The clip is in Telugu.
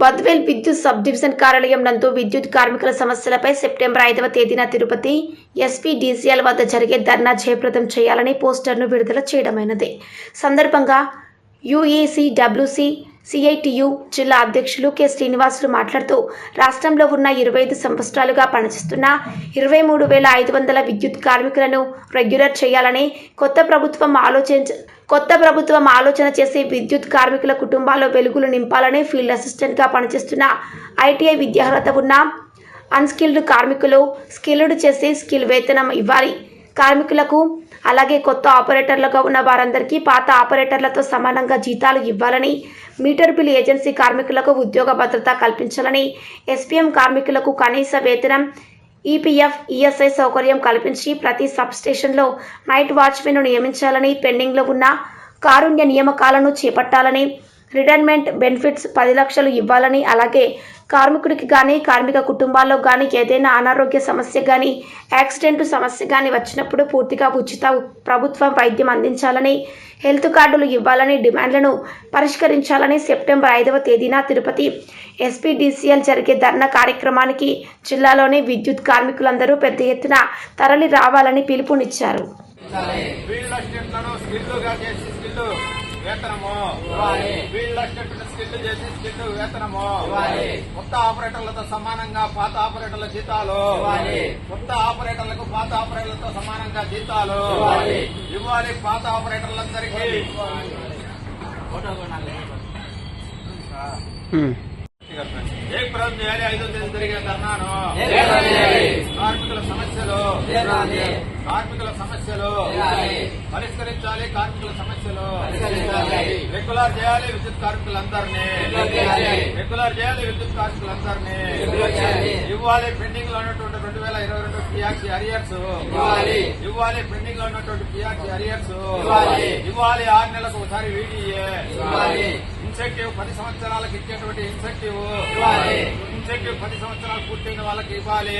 బద్వేల్ విద్యుత్ సబ్ డివిజన్ కార్యాలయం నందు విద్యుత్ కార్మికుల సమస్యలపై సెప్టెంబర్ ఐదవ తేదీన తిరుపతి ఎస్పీ డీసీఎల్ వద్ద జరిగే ధర్నా జయప్రదం చేయాలని పోస్టర్ను విడుదల చేయడమైనది. సందర్భంగా యుఏసి డబ్ల్యూసి సిఐటియు జిల్లా అధ్యక్షులు కె శ్రీనివాసులు మాట్లాడుతూ రాష్ట్రంలో ఉన్న ఇరవై ఐదు సంవత్సరాలుగా పనిచేస్తున్న ఇరవై మూడు వేల ఐదు వందల విద్యుత్ కార్మికులను రెగ్యులర్ చేయాలని కొత్త ప్రభుత్వం ఆలోచించ కొత్త ప్రభుత్వం ఆలోచన చేసి విద్యుత్ కార్మికుల కుటుంబాల్లో వెలుగులు నింపాలని ఫీల్డ్ అసిస్టెంట్గా పనిచేస్తున్న ఐటీఐ విద్యార్హత ఉన్న అన్స్కిల్డ్ కార్మికులు స్కిల్డ్ చేసి స్కిల్ వేతనం ఇవ్వాలి. కార్మికులకు అలాగే కొత్త ఆపరేటర్లుగా ఉన్న వారందరికీ పాత ఆపరేటర్లతో సమానంగా జీతాలు ఇవ్వాలని మీటర్ బిల్ ఏజెన్సీ కార్మికులకు ఉద్యోగ భద్రత కల్పించాలని ఎస్పీఎం కార్మికులకు కనీస వేతనం ఈపీఎఫ్ ఈఎస్ఐ సౌకర్యం కల్పించి ప్రతి సబ్ స్టేషన్లో నైట్ వాచ్మెన్ను నియమించాలని పెండింగ్లో ఉన్న కారుణ్య నియామకాలను చేపట్టాలని రిటైర్మెంట్ బెనిఫిట్స్ పది లక్షలు ఇవ్వాలని అలాగే కార్మికుడికి కానీ కార్మిక కుటుంబాల్లో కానీ ఏదైనా అనారోగ్య సమస్య కానీ యాక్సిడెంట్ సమస్య కానీ వచ్చినప్పుడు పూర్తిగా ఉచిత ప్రభుత్వం వైద్యం అందించాలని హెల్త్ కార్డులు ఇవ్వాలని డిమాండ్లను పరిష్కరించాలని సెప్టెంబర్ ఐదవ తేదీన తిరుపతి ఎస్పీడీసీఎల్ జరిగే ధర్నా కార్యక్రమానికి జిల్లాలోని విద్యుత్ కార్మికులందరూ పెద్ద ఎత్తున తరలి రావాలని పిలుపునిచ్చారు. వేతనము. ఫీల్డ్ అసిస్టెంట్ స్కిల్ చేసి స్కిల్ వేతనము. కొత్త ఆపరేటర్లతో సమానంగా పాత ఆపరేటర్ల జీతాలు. కొత్త ఆపరేటర్లకు పాత ఆపరేటర్లతో సమానంగా జీతాలు. ఇవ్వాలి. పాత ఆపరేటర్లందరికీ. చేయాలి? ఐదో తేదీ జరిగే ధర్నాను కార్మికుల సమస్యలు. కార్మికుల సమస్యలు పరిష్కరించాలి కార్మికుల సమస్యలు. రెగ్యులర్ చేయాలి విద్యుత్ కార్మికులందరినీ. రెగ్యులర్ చేయాలి. విద్యుత్ కార్మికులందరినీ. ఇవ్వాలి పెండింగ్లో ఉన్నటువంటి రెండు వేల ఇరవై రెండు పిఆర్సీ అరియర్స్. ఇవ్వాలి. పెండింగ్లో ఉన్నటువంటి పిఆర్సీ అరియర్స్. ఇవ్వాలి. ఆరు నెలలకు ఒకసారి వీడియే ఇన్సెంటివ్ పది సంవత్సరాలకు ఇచ్చేటువంటి ఇన్సెంటివ్. ఇన్సెంటివ్ పది సంవత్సరాలు పూర్తయిన వాళ్ళకి ఇవ్వాలి.